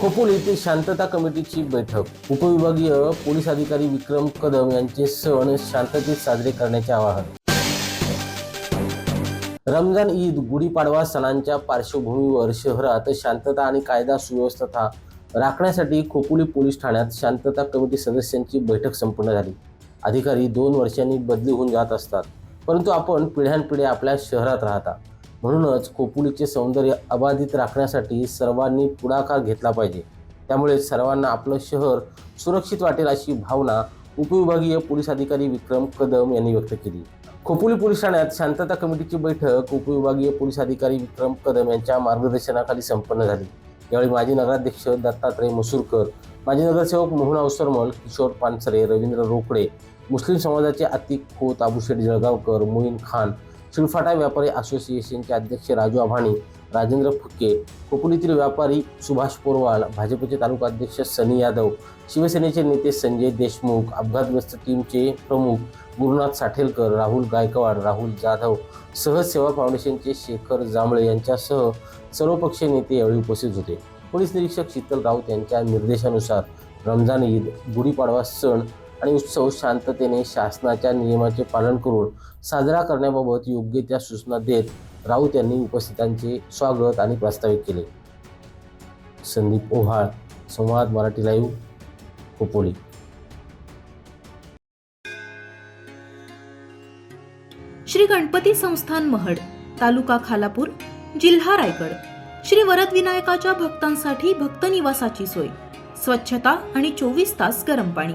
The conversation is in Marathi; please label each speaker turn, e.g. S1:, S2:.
S1: खोपोली येथे शांतता कमिटीची बैठक. उपविभागीय पोलीस अधिकारी विक्रम कदम यांचे सण शांततेत साजरे करण्याचे आवाहन. रमजान ईद गुढीपाडवा सणांच्या पार्श्वभूमीवर शहरात शांतता आणि कायदा सुव्यवस्था राखण्यासाठी खोपोली पोलीस ठाण्यात शांतता कमिटी सदस्यांची बैठक संपन्न झाली. अधिकारी दोन वर्षांनी बदली होऊन जात असतात परंतु आपण पिढ्यानपिढ्या आपल्या शहरात राहता. म्हणूनच खोपुलीचे सौंदर्य अबाधित राखण्यासाठी सर्वांनी पुढाकार घेतला पाहिजे. त्यामुळे सर्वांना आपलं शहर सुरक्षित वाटेल अशी भावना उपविभागीय पोलीस अधिकारी विक्रम कदम यांनी व्यक्त केली. खोपोली पोलीस ठाण्यात शांतता कमिटीची बैठक उपविभागीय पोलीस अधिकारी विक्रम कदम यांच्या मार्गदर्शनाखाली संपन्न झाली. यावेळी माजी नगराध्यक्ष दत्तात्रय मसूरकर माजी नगरसेवक मोहन अवसरमल किशोर पानसरे रवींद्र रोकडे मुस्लिम समाजाचे अतिक खोत अबुशेठ जळगावकर मोईन खान शिळफाटा व्यापारी असोसिएशनचे अध्यक्ष राजू आव्हाणी राजेंद्र फुके खोपोलीतील व्यापारी सुभाष पोरवाल भाजपचे तालुका अध्यक्ष सनी यादव शिवसेनेचे नेते संजय देशमुख अपघातग्रस्त टीमचे प्रमुख गुरुनाथ साठेलकर राहुल गायकवाड राहुल जाधव सहज सेवा फाउंडेशनचे शेखर जांभळे यांच्यासह सर्वपक्षीय नेते यावेळी उपस्थित होते. पोलीस निरीक्षक शीतल राऊत यांच्या निर्देशानुसार रमजान ईद गुढीपाडवा सण आणि उत्सव शांततेने शासनाच्या नियमाचे पालन करून साजरा करण्याबाबत योग्य त्या सूचना देत राऊत यांनी उपस्थितांचे स्वागत आणि प्रास्ताविक केले. संदीप ओव्हाळ संवाद मराठी लाईव्ह खोपोली.
S2: श्री गणपती संस्थान महड तालुका खालापूर जिल्हा रायगड. श्री वरद विनायकाच्या भक्तांसाठी भक्त निवासाची सोय. स्वच्छता आणि चोवीस तास गरम पाणी.